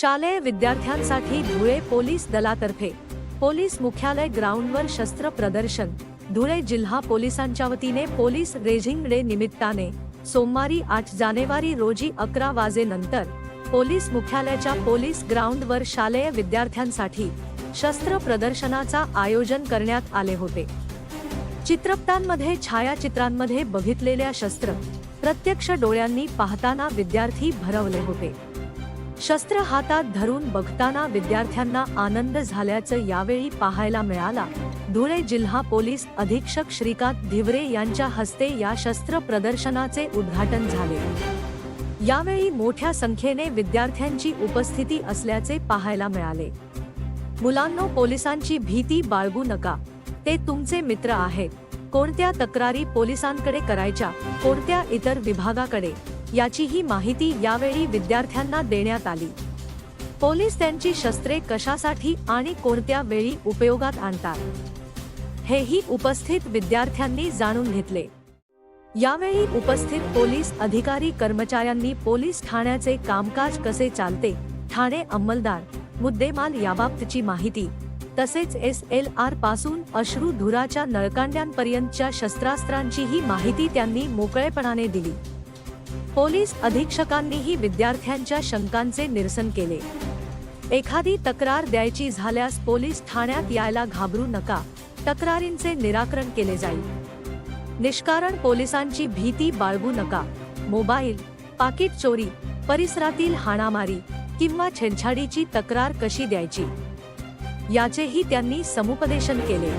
शालेय विद्यार्थ्यांसाठी धुळे पोलीस दलातर्फे पोलीस मुख्यालय ग्राउंडवर शस्त्र प्रदर्शन. धुळे जिल्हा पोलिसांच्या वतीने पोलीस रेझिंग डे निमित्ताने सोमवारी आठ जानेवारी रोजी अकरा वाजेनंतर पोलीस मुख्यालयाच्या पोलीस ग्राउंडवर शालेय विद्यार्थ्यांसाठी शस्त्र प्रदर्शनाचा आयोजन करण्यात आले होते. चित्रपटांमध्ये छायाचित्रांमध्ये बघितलेल्या शस्त्र प्रत्यक्ष डोळ्यांनी पाहताना विद्यार्थी भरवले होते. शस्त्र हातात धरून बघताना विद्यार्थ्यांना आनंद झाल्याचं यावेळी पाहायला मिळाला. धुळे जिल्हा पोलीस अधीक्षक श्रीकांत धिवरे यांच्या हस्ते या शस्त्र प्रदर्शनाचे उद्घाटन झाले. यावेळी मोठ्या संख्येने विद्यार्थ्यांची उपस्थिती असल्याचे पाहायला मिळाले. मुलांनो पोलिसांची भीती बाळगू नका. ते तुमचे मित्र आहेत. कोणत्या तक्रारी पोलिसांकडे करायच्या? कोणत्या इतर विभागाकडे? याचीही माहिती यावेळी विद्यार्थ्यांना देण्यात आली. पोलीस त्यांची शस्त्रे कशासाठी आणि कोणत्या वेळी उपयोगात आणतात? हेही उपस्थित विद्यार्थ्यांनी जाणून घेतले. यावेळी उपस्थित पोलीस अधिकारी कर्मचाऱ्यांनी पोलीस ठाण्याचे कामकाज कसे चालते ठाणे अंमलदार मुद्देमाल याबाबतची माहिती तसेच एस एल आरपासून अश्रू धुराच्या नळकांड्यांपर्यंतच्या शस्त्रास्त्रांचीही माहिती त्यांनी मोकळेपणाने दिली. पोलीस अधीक्षकांनीही विद्यार्थ्यांच्या शंकांचे निरसन केले. एखादी तक्रार द्यायची झाल्यास पोलीस ठाण्यात यायला घाबरू नका. तक्रारींचे निराकरण केले जाईल. निष्कारण पोलिसांची भीती बाळगू नका. मोबाईल पाकिट चोरी परिसरातील हाणामारी किंवा छेडछाडीची तक्रार कशी द्यायची? याचेही त्यांनी समुपदेशन केले.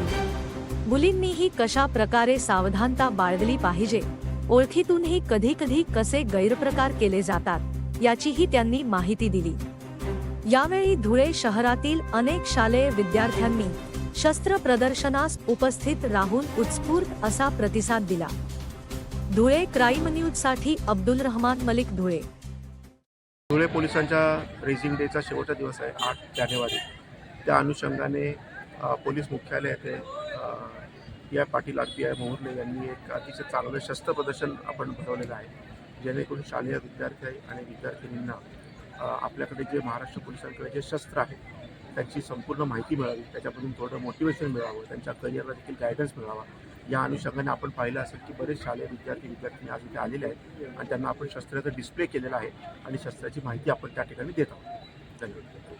मुलींनीही कशा प्रकारे सावधानता बाळगली पाहिजे? ओळखीतूनही कधी कधी कसे गैरप्रकार केले जातात याचीही त्यांनी माहिती दिली. यावेळी धुळे शहरातील अनेक शालेय विद्यार्थ्यांनी शस्त्र प्रदर्शनास उपस्थित राहून उत्स्फूर्त असा प्रतिसाद दिला. धुळे क्राईम न्यूजसाठी अब्दुल रहमान मलिक धुळे. धुळे पोलिसांच्या रेझिंग डेचा शेवटचा दिवस आहे आठ जानेवारी. त्या अनुषंगाने पोलीस मुख्यालय येथे या Patil R P I Moharle यांनी एक अतिशय चांगलं शस्त्र प्रदर्शन आपण भरवलेलं आहे. जेणेकरून शालेय विद्यार्थी आणि विद्यार्थिनींना आपल्याकडे जे महाराष्ट्र पोलिसांकडे जे शस्त्र आहे त्याची संपूर्ण माहिती मिळावी त्याच्यामधून थोडं मोटिवेशन मिळावं त्यांच्या करिअरला देखील गायडन्स मिळावा या अनुषंगाने आपण पाहिलं असेल की बरेच शालेय विद्यार्थी विद्यार्थिनी आज इथे आलेले आहेत आणि त्यांना आपण शस्त्राचा डिस्प्ले केलेला आहे आणि शस्त्राची माहिती आपण त्या ठिकाणी देत आहोत. धन्यवाद.